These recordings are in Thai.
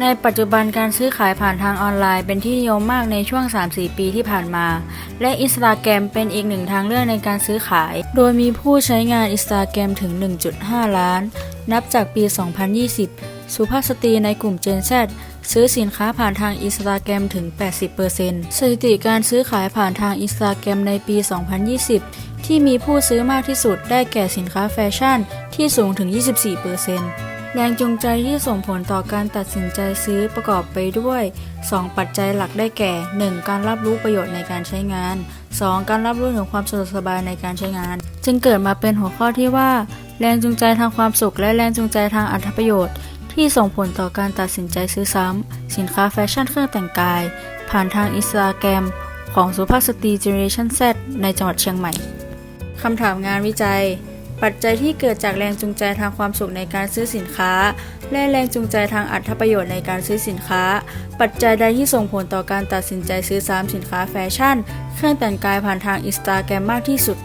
ในปัจจุบันการซื้อขายผ่านทางออนไลน์เป็นที่นิยมมากในช่วง 3-4 ปีที่ผ่านมา และอินสตาแกรมเป็นอีกหนึ่งทางเลือกในการซื้อขาย โดยมีผู้ใช้งานอินสตาแกรมถึง 1.5 ล้าน นับจากปี 2020 สุภาพสตรีในกลุ่ม Gen Z ซื้อสินค้าผ่านทางอินสตาแกรมถึง 80%สถิติการซื้อขายผ่านทางอินสตาแกรมในปี 2020 ที่มีผู้ซื้อมากที่สุดได้แก่สินค้าแฟชั่นที่สูงถึง 24% แรงจูงใจที่ส่งผลต่อการตัดสินใจซื้อประกอบไปด้วย 2 ปัจจัยหลักได้แก่ 1. การรับรู้ประโยชน์ในการใช้งาน 2. การรับรู้ถึงความสะดวกสบายในการใช้งาน จึงเกิดมาเป็นหัวข้อที่ว่า แรงจูงใจทางความสุข และแรงจูงใจทางอัตประโยชน์ ที่ส่งผลต่อการตัดสินใจซื้อซ้ำสินค้าแฟชั่นเครื่องแต่งกาย ผ่านทางอินสตาแกรมของสุภาพสตรี Generation Z ในจังหวัดเชียงใหม่คำถามงานวิจัย ปัจจัยที่เกิดจากแรงจูงใจทางความสุขในการซื้อสินค้า และแรงจูงใจทางอัตประโยชน์ในการซื้อสินค้า ปัจจัยใดที่ส่งผลต่อการตัดสินใจซื้อซ้ำสินค้าแฟชั่น เครื่องแต่งกายผ่านทางอินสตาแกรมมากที่สุด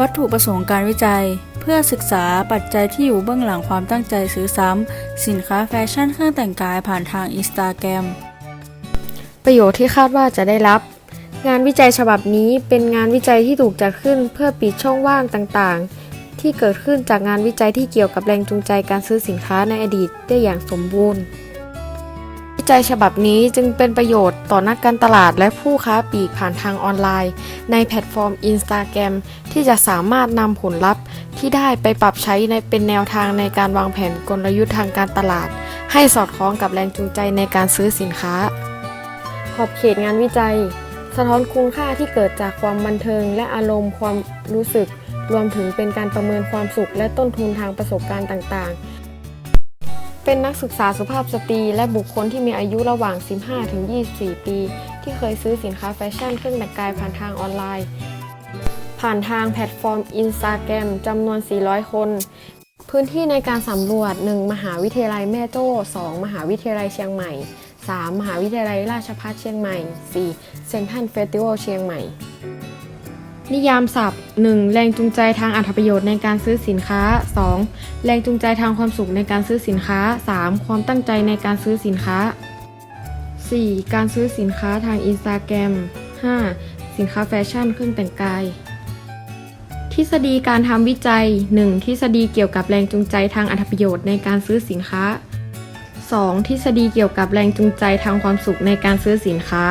วัตถุประสงค์การวิจัย เพื่อศึกษาปัจจัยที่อยู่เบื้องหลังความตั้งใจซื้อซ้ำสินค้าแฟชั่น เครื่องแต่งกายผ่านทางอินสตาแกรมประโยชน์ที่คาดว่าจะได้รับงานวิจัยฉบับนี้เป็นงานวิจัยที่ถูกจัดขึ้นเพื่อปิดช่องว่างต่างๆ ที่เกิดขึ้นจากงานวิจัยที่เกี่ยวกับแรงจูงใจการซื้อสินค้าในอดีตได้อย่างสมบูรณ์ วิจัยฉบับนี้จึงเป็นประโยชน์ต่อนักการตลาดและผู้ค้าปลีกผ่านทางออนไลน์ ในแพลตฟอร์ม Instagram ที่จะสามารถนำผลลัพธ์ที่ได้ไปปรับใช้ในเป็นแนวทางในการวางแผนกลยุทธ์ทางการตลาด ให้สอดคล้องกับแรงจูงใจในการซื้อสินค้า ขอบเขตงานวิจัย สะท้อนคุณค่าที่เกิดจากความบันเทิงและอารมณ์ความรู้สึก รวมถึงเป็นการประเมินความสุขและต้นทุนทางประสบการณ์ต่างๆ เป็นนักศึกษาสุภาพสตรี และบุคคลที่มีอายุระหว่าง 15-24 ปี ที่เคยซื้อสินค้าแฟชั่นเครื่องแต่งกายผ่านทางออนไลน์ ผ่านทางแพลตฟอร์ม Instagram จำนวน 400 คน พื้นที่ในการสำรวจ 1 มหาวิทยาลัยแม่โจ้ 2 มหาวิทยาลัยเชียงใหม่ 3. มหาวิทยาลัยราชภัฏเชียงใหม่ 4. เซนทันเฟสติวัลเชียงใหม่ นิยามศัพท์ 1. แรงจูงใจทางอัตประโยชน์ในการซื้อสินค้า 2. แรงจูงใจทางความสุขในการซื้อสินค้า 3. ความตั้งใจในการซื้อสินค้า 4. การซื้อสินค้าทางอินสตาแกรม 5. สินค้าแฟชั่นเครื่องแต่งกาย ทฤษฎีการทำวิจัย 1. ทฤษฎีเกี่ยวกับแรงจูงใจทางอัตประโยชน์ในการซื้อสินค้า 2. ทฤษฎีเกี่ยวกับแรงจูงใจทางความสุขในการซื้อสินค้า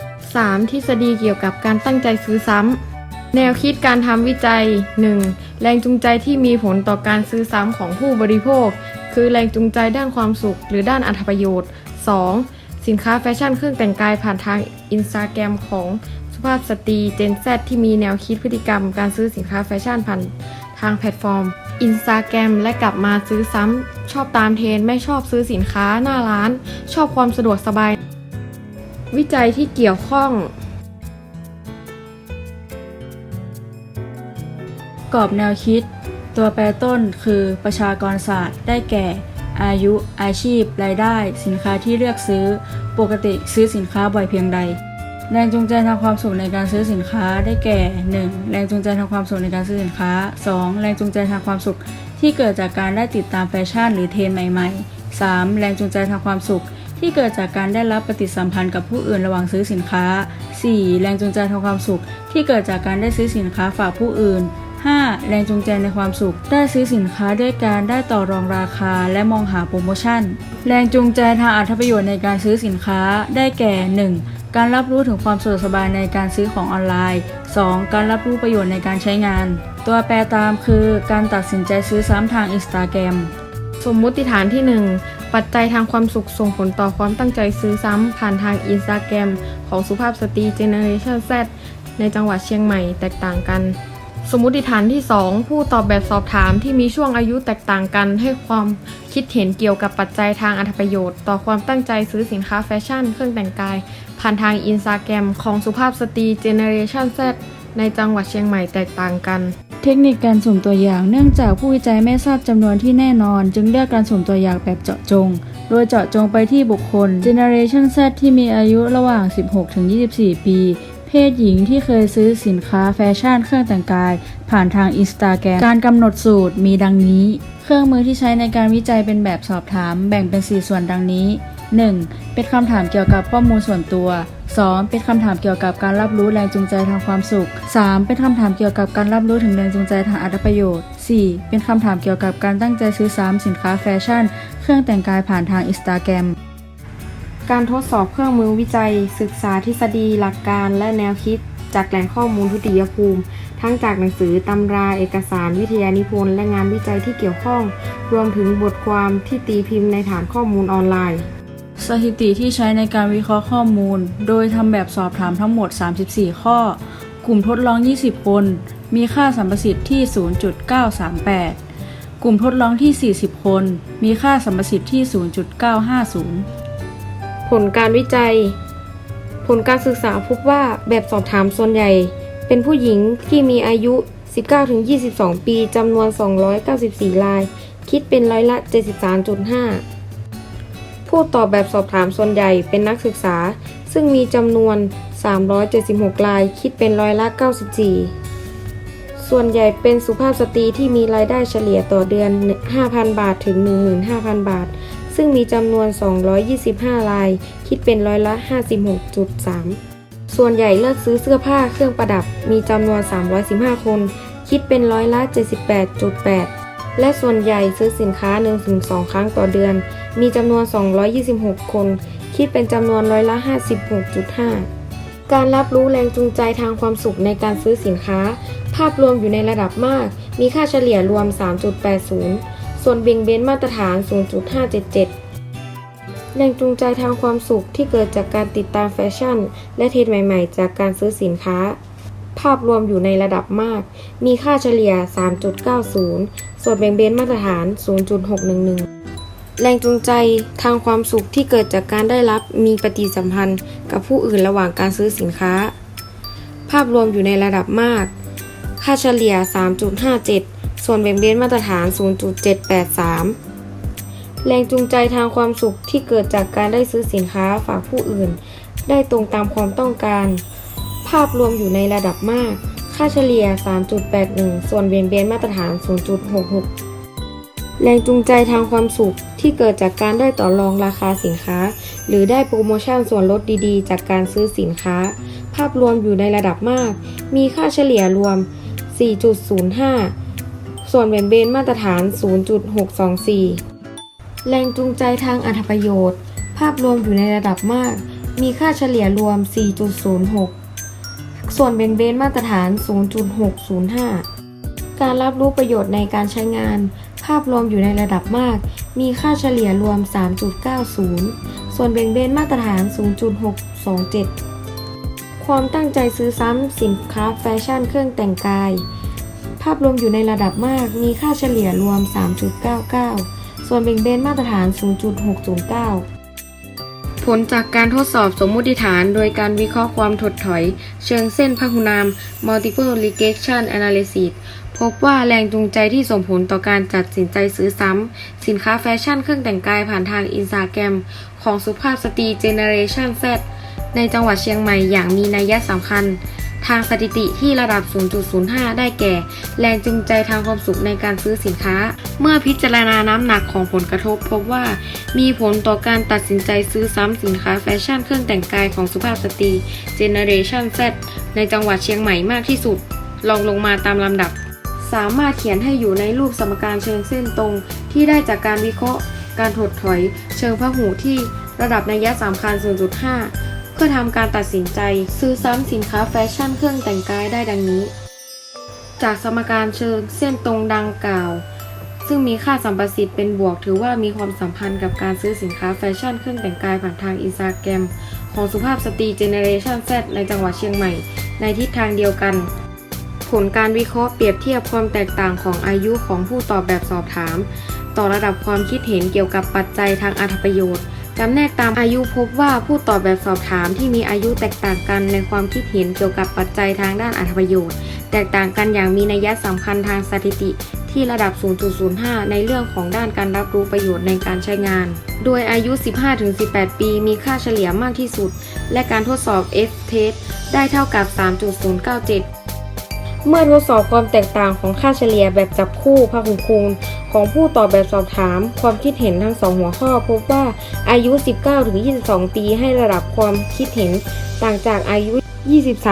3. ทฤษฎีเกี่ยวกับการตั้งใจซื้อซ้ำ แนวคิดการทำวิจัย 1. แรงจูงใจที่มีผลต่อการซื้อซ้ำของผู้บริโภค คือแรงจูงใจด้านความสุข หรือด้านอัตประโยชน์ 2. สินค้าแฟชั่นเครื่องแต่งกายผ่านทางอินสตาแกรมของสุภาพสตรี Gen Z ที่มีแนวคิดพฤติกรรม การซื้อสินค้าแฟชั่นผ่านทางแพลตฟอร์มอินสตาแกรมและกลับมาซื้อซ้ำชอบตามเทรนไม่ชอบซื้อสินค้าหน้าร้าน ชอบความสะดวกสบาย วิจัยที่เกี่ยวข้อง กรอบแนวคิด ตัวแปรต้นคือประชากรศาสตร์ ได้แก่ อายุ อาชีพ รายได้ สินค้าที่เลือกซื้อ ปกติซื้อสินค้าบ่อยเพียงใด แรงจูงใจทางความสุขในการซื้อสินค้าได้แก่ 1. แรงจูงใจทางความสุขในการซื้อสินค้า 2. แรงจูงใจทางความสุขที่เกิดจากการได้ติดตามแฟชั่นหรือเทรนใหม่ ๆ 3. แรงจูงใจทางความสุขที่เกิดจากการได้รับปฏิสัมพันธ์กับผู้อื่นระหว่างซื้อสินค้า 4. แรงจูงใจทางความสุขที่เกิดจากการได้ซื้อสินค้าฝากผู้อื่น 5. แรงจูงใจในความสุข ได้ซื้อสินค้าด้วยการได้ต่อรองราคาและมองหาโปรโมชั่น แรงจูงใจทางอัตประโยชน์ในการซื้อสินค้าได้แก่ 1. การรับรู้ถึงความสะดวกสบายในการซื้อของออนไลน์ 2. การรับรู้ประโยชน์ในการใช้งาน ตัวแปรตามคือการตัดสินใจซื้อซ้ำทางอินสตาแกรมสมมุติฐานที่ 1 ปัจจัยทางความสุขส่งผลต่อความตั้งใจซื้อซ้ำผ่านทางอินสตาแกรมของสุภาพสตรีเจเนอเรชัน Z ในจังหวัดเชียงใหม่แตกต่างกัน สมมติฐานที่ 2 ผู้ตอบแบบสอบถามที่มีช่วงอายุแตกต่างกัน ให้ความคิดเห็นเกี่ยวกับปัจจัยทางอัตประโยชน์ ต่อความตั้งใจซื้อสินค้าแฟชั่น เครื่องแต่งกาย ผ่านทางอินสตาแกรมของสุภาพสตรีเจเนอเรชัน Z ในจังหวัดเชียงใหม่แตกต่างกัน เทคนิคการสุ่มตัวอย่างเนื่องจากผู้วิจัยไม่ทราบจำนวนที่แน่นอน จึงเลือกการสุ่มตัวอย่างแบบเจาะจง โดยเจาะจงไปที่บุคคล Generation Z ที่มีอายุระหว่าง 16-24 ปี เพศหญิงที่เคยซื้อสินค้าแฟชั่นเครื่องแต่งกาย ผ่านทางอินสตาแกรมการกำหนดสูตรมีดังนี้ เครื่องมือที่ใช้ในการวิจัยเป็นแบบสอบถามแบ่งเป็น 4 ส่วนดังนี้ 1. เป็นคำถามเกี่ยวกับข้อมูลส่วนตัว 2. เป็นคำถามเกี่ยวกับการรับรู้แรงจูงใจทางความสุข 3. เป็นคำถามเกี่ยวกับการรับรู้ถึงแรงจูงใจทางอัตประโยชน์ 4. เป็นคำถามเกี่ยวกับการตั้งใจซื้อซ้ำสินค้าแฟชั่น เครื่องแต่งกายผ่านทางอินสตาแกรม การทดสอบเครื่องมือวิจัย ศึกษาทฤษฎีหลักการและแนวคิด จากแหล่งข้อมูลทุติยภูมิ ทั้งจากหนังสือตำราเอกสารวิทยานิพนธ์และงานวิจัยที่เกี่ยวข้อง รวมถึงบทความที่ตีพิมพ์ในฐานข้อมูลออนไลน์ สถิติที่ใช้ในการวิเคราะห์ข้อมูล โดยทำแบบสอบถามทั้งหมด 34 ข้อ กลุ่มทดลอง 20 คน มีค่าสัมประสิทธิ์ที่ 0.938 กลุ่มทดลองที่ 40 คน มีค่าสัมประสิทธิ์ที่ 0.950 ผลการวิจัย ผลการศึกษาพบว่าแบบสอบถามส่วนใหญ่ เป็นผู้หญิงที่มีอายุ 19-22 ปีจำนวน 294 ราย คิดเป็นร้อยละ 73.5 ผู้ตอบแบบสอบถามส่วนใหญ่เป็นนักศึกษา ซึ่งมีจำนวน 376 ราย คิดเป็นร้อยละ 94 ส่วนใหญ่เป็นสุภาพสตรีที่มีรายได้เฉลี่ยต่อเดือน 5,000 บาทถึง 15,000 บาท ซึ่งมีจำนวน 225ราย คิดเป็นร้อยละ 56.3 ส่วนใหญ่เลือกซื้อเสื้อผ้าเครื่องประดับ มีจำนวน 315 คน คิดเป็นร้อยละ 78.8 และส่วนใหญ่ซื้อสินค้า 1-2 ครั้งต่อเดือน มีจำนวน 226 คน คิดเป็นจำนวนร้อยละ 56.5การรับรู้แรงจูงใจทางความสุขในการซื้อสินค้า ภาพรวมอยู่ในระดับมาก มีค่าเฉลี่ยรวม 3.80 ส่วนเบี่ยงเบนมาตรฐาน 0.577 แรงจูงใจทางความสุขที่เกิดจากการติดตามแฟชั่น และเทรนด์ใหม่ๆ จากการซื้อสินค้า ภาพรวมอยู่ในระดับมาก มีค่าเฉลี่ย 3.90 ส่วนเบี่ยงเบนมาตรฐาน 0.611แรงจูงใจทางความสุขที่เกิดจากการได้รับมีปฏิสัมพันธ์กับผู้อื่นระหว่างการซื้อสินค้า ภาพรวมอยู่ในระดับมาก ค่าเฉลี่ย 3.57 ส่วนเบี่ยงเบนมาตรฐาน 0.783 แรงจูงใจทางความสุขที่เกิดจากการได้ซื้อสินค้าฝากผู้อื่น ได้ตรงตามความต้องการ ภาพรวมอยู่ในระดับมาก ค่าเฉลี่ย 3.81 ส่วนเบี่ยงเบนมาตรฐาน 0.66 แรงจูงใจทางความสุขที่เกิดจากการได้ต่อรองราคาสินค้า หรือได้โปรโมชั่นส่วนลดดีๆ จากการซื้อสินค้า ภาพรวมอยู่ในระดับมาก มีค่าเฉลี่ยรวม 4.05 ส่วนเบี่ยงเบนมาตรฐาน 0.624 แรงจูงใจทางอัธประโยชน์ ภาพรวมอยู่ในระดับมาก มีค่าเฉลี่ยรวม 4.06 ส่วนเบี่ยงเบนมาตรฐาน 0.605 การรับรู้ประโยชน์ในการใช้งาน ภาพรวมอยู่ในระดับมาก มีค่าเฉลี่ยรวม 3.90 ส่วนเบี่ยงเบนมาตรฐาน 0.627 ความตั้งใจซื้อซ้ำสินค้าแฟชั่นเครื่องแต่งกาย ภาพรวมอยู่ในระดับมาก มีค่าเฉลี่ยรวม 3.99 ส่วนเบี่ยงเบนมาตรฐาน 0.609 ผลจากการทดสอบสมมุติฐานโดยการวิเคราะห์ความถดถอย เชิงเส้นพหุนาม multiple regression analysis พบว่าแรงจูงใจที่ส่งผลต่อการตัดสินใจซื้อซ้ำ สินค้าแฟชั่นเครื่องแต่งกายผ่านทางอินสตาแกรมของสุภาพสตรีเจเนเรชัน Z ในจังหวัดเชียงใหม่อย่างมีนัยสำคัญ ทางสถิติที่ระดับ 0.05 ได้แก่ แรงจูงใจทางความสุขในการซื้อสินค้า เมื่อพิจารณาน้ำหนักของผลกระทบ พบว่ามีผลต่อการตัดสินใจซื้อซ้ำสินค้าแฟชั่นเครื่องแต่งกายของสุภาพสตรีเจเนเรชัน Z ในจังหวัดเชียงใหม่มากที่สุดลองลงมาตามลำดับ สามารถเขียนให้อยู่ในรูปสมการเชิงเส้นตรง ที่ได้จากการวิเคราะห์ การถดถอย เชิงพหูที่ระดับนัยสำคัญ 0.5 พื่อทำการตัดสินใจซื้อซ้ำสินค้าแฟชั่นเครื่องแต่งกายได้ดังนี้ จากสมการเชิงเส้นตรงดังกล่าว ซึ่งมีค่าสัมประสิทธิ์เป็นบวกถือว่ามีความสัมพันธ์กับการซื้อสินค้าแฟชั่นเครื่องแต่งกายผ่านทางอินสตาแกรมของสุภาพสตรีเจเนเรชัน Z ในจังหวัดเชียงใหม่ ในทิศทางเดียวกัน ผลการวิเคราะห์เปรียบเทียบความแตกต่างของอายุของผู้ตอบแบบสอบถาม ต่อระดับความคิดเห็นเกี่ยวกับปัจจัยทางอัธประโยชน์ จำแนกตามอายุพบว่าผู้ตอบแบบสอบถามที่มีอายุแตกต่างกันในความคิดเห็นเกี่ยวกับปัจจัยทางด้านอัธประโยชน์ แตกต่างกันอย่างมีนัยสำคัญทางสถิติที่ระดับ 0.05 ในเรื่องของด้านการรับรู้ประโยชน์ในการใช้งาน โดยอายุ 15-18 ปี มีค่าเฉลี่ยมากที่สุด และการทดสอบ F-test ได้เท่ากับ 3.097 เมื่อทดสอบความแตกต่างของค่าเฉลี่ยแบบจับคู่พหุคูณ ของผู้ตอบแบบสอบถาม ความคิดเห็นทั้งสองหัวข้อ พบว่าอายุ 19-22 ปีให้ระดับความคิดเห็นต่างจากอายุ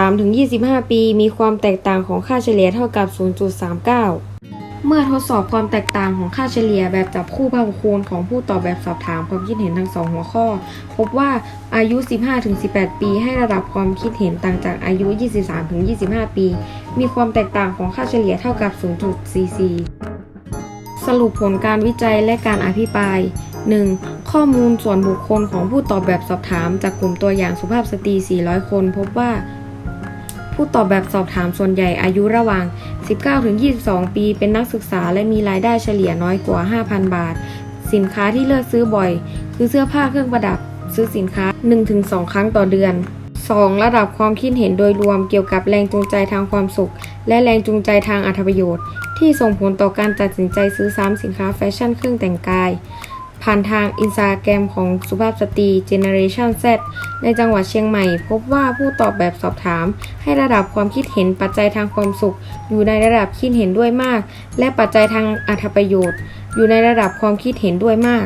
23-25 ปี มีความแตกต่างของค่าเฉลี่ยเท่ากับ 0.39เมื่อทดสอบความแตกต่างของค่าเฉลี่ยแบบจับคู่พันคูณของผู้ตอบแบบสอบถามความคิดเห็นทั้งสองหัวข้อ พบว่าอายุ 15-18 ปีให้ระดับความคิดเห็นต่างจากอายุ 23-25 ปี มีความแตกต่างของค่าเฉลี่ยเท่ากับ 0.44 สรุปผลการวิจัยและการอภิปราย 1. ข้อมูลส่วนบุคคลของผู้ตอบแบบสอบถาม จากกลุ่มตัวอย่างสุภาพสตรี 400 คน พบว่า ผู้ตอบแบบสอบถามส่วนใหญ่อายุระหว่าง 19-22 ปี เป็นนักศึกษาและมีรายได้เฉลี่ยน้อยกว่า 5,000 บาท สินค้าที่เลือกซื้อบ่อย คือเสื้อผ้าเครื่องประดับ ซื้อสินค้า 1-2 ครั้งต่อเดือน 2. ระดับความคิดเห็นโดยรวมเกี่ยวกับแรงจูงใจทางความสุข และแรงจูงใจทางอรรถประโยชน์ ที่ส่งผลต่อการตัดสินใจซื้อซ้ำสินค้าแฟชั่นเครื่องแต่งกาย ผ่านทางอินสตาแกรมของสุภาพสตรี Generation Z ในจังหวัดเชียงใหม่ พบว่าผู้ตอบแบบสอบถาม ให้ระดับความคิดเห็นปัจจัยทางความสุข อยู่ในระดับคิดเห็นด้วยมาก และปัจจัยทางอัธประโยชน์ อยู่ในระดับความคิดเห็นด้วยมาก